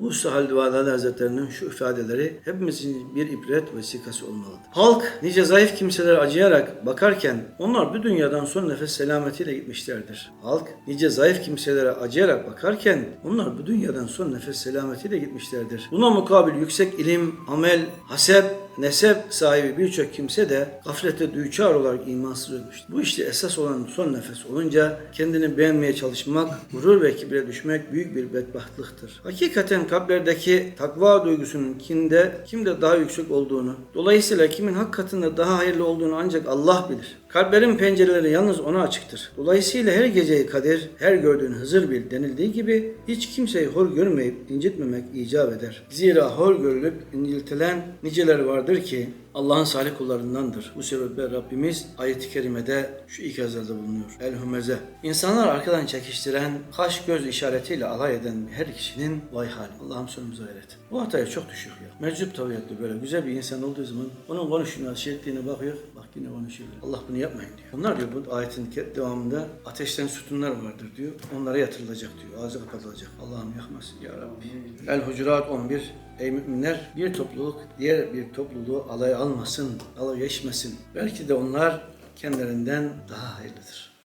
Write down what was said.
Musa Halid Bağdadi Hazretleri'nin şu ifadeleri hepimizin bir ibret vesikası olmalıdır. Halk nice zayıf kimselere acıyarak bakarken onlar bu dünyadan son nefes selametiyle gitmişlerdir. Halk nice zayıf kimselere acıyarak bakarken onlar bu dünyadan son nefes selametiyle gitmişlerdir. Buna mukabil yüksek ilim, amel, hasep, nesep sahibi birçok kimse de gaflete düçar olarak imansız ölmüştür. Bu işte esas olan son nefes olunca kendini beğenmeye çalışmak, gurur ve kibre düşmek büyük bir bedbahtlıktır. Hakikaten kalplerdeki takva duygusunun kimde, kimde daha yüksek olduğunu, dolayısıyla kimin hak katında daha hayırlı olduğunu ancak Allah bilir. Kalplerin pencereleri yalnız ona açıktır. Dolayısıyla her geceyi kadir, her gördüğün Hızır bil denildiği gibi hiç kimseyi hor görmeyip incitmemek icap eder. Zira hor görülüp inciltilen niceler vardır ki Allah'ın salih kullarındandır. Bu sebeple Rabbimiz ayet-i kerimede şu ikazlarda bulunuyor. El humeze. İnsanlar arkadan çekiştiren, kaş göz işaretiyle alay eden her kişinin vay hali. Allah'ım sonumuzu hayret. Bu hataya çok düşüyor ya. Meczup tabiatlı böyle güzel bir insan olduğu zaman onun konuştuğuna, şirkliğine bakıyor. Bak yine konuşuyor. Allah bunu yapmayın diyor. Bunlar diyor bu ayetin devamında ateşten sütunlar vardır diyor. Onlara yatırılacak diyor. Ağzı kapatılacak. Allah'ım yakmasın ya Rabbi. El Hucurat 11 Ey müminler bir topluluk diğer bir topluluğu alay almasın, alay geçmesin. Belki de onlar kendilerinden daha hayırlıdır.